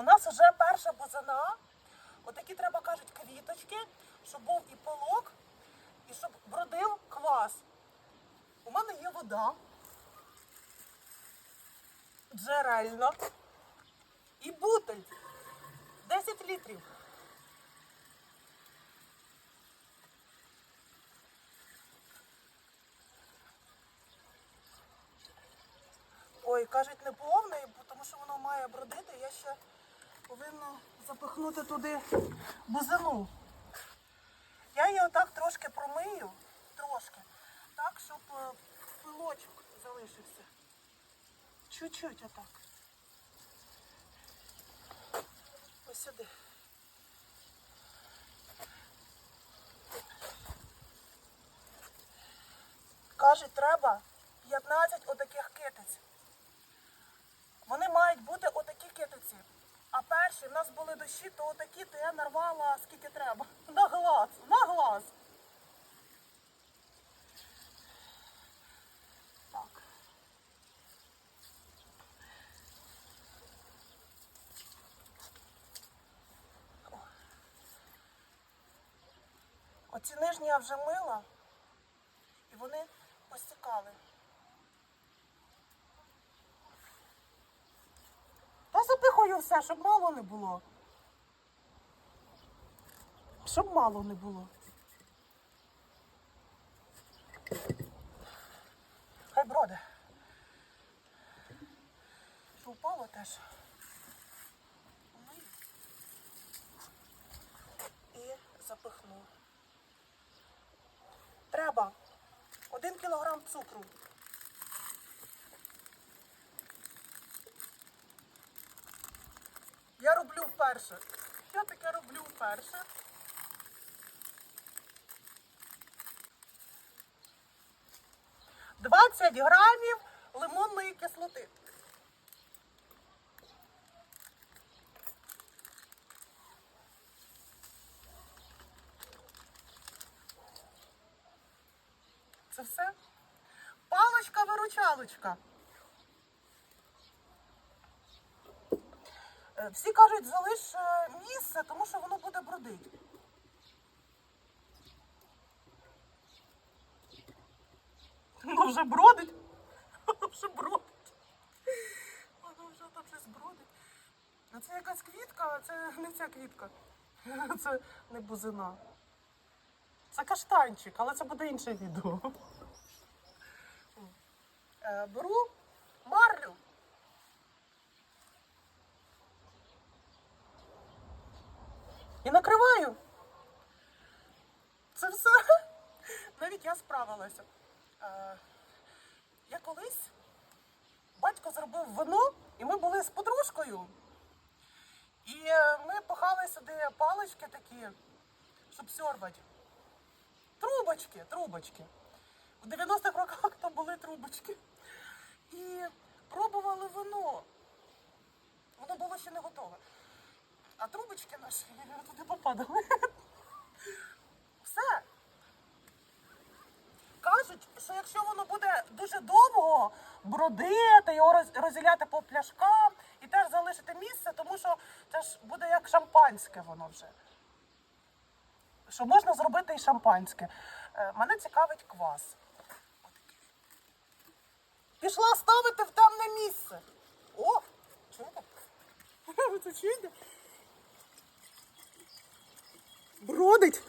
У нас вже перша бузина. Отакі треба, кажуть, квіточки, щоб був і полок, і щоб бродив квас. У мене є вода. Джерельна. І бутиль. 10 літрів. Ой, кажуть, не повний, тому що воно має бродити. Я ще повинна запихнути туди бузину. Я її отак трошки промию, трошки, так, щоб е, пилочок залишився. Чуть-чуть отак. Ось сюди. Кажуть, треба 15 отаких китиць. Вони мають бути отакі китиці. А перші в нас були дощі, то отакі, то я нарвала скільки треба. На глаз, на глаз. Так. Оці нижні я вже мила, і вони постікали. Та все, щоб мало не було. Щоб мало не було. Хай броде. Що впало теж. І запихну. Треба один кілограм цукру. Я роблю вперше. Я таке роблю вперше. Двадцять грамів лимонної кислоти. Це все? Паличка-виручалочка. Всі кажуть, залиш е, місце, тому що воно буде бродити. Воно вже бродить. Воно вже бродить. Воно вже там щось бродить. Це якась квітка, це не ця квітка. Це не бузина. Це каштанчик, але це буде інше відео. Е, Беру Накриваю. Це все. Навіть я справилася. Е, я колись батько зробив вино, і ми були з подружкою. І е, ми пихали сюди палички такі, щоб сьорбати. Трубочки, трубочки. В 90-х роках то були трубочки. І пробували вино. Воно було ще не готове. А трубочки наші туди попадали. Все. Кажуть, що якщо воно буде дуже довго бродити, його розділяти по пляшкам і теж залишити місце, тому що це ж буде як шампанське воно вже. Що можна зробити і шампанське. Е, Мене цікавить квас. Пішла ставити в темне місце. О, чуєте? Ви це чуєте? Бродить.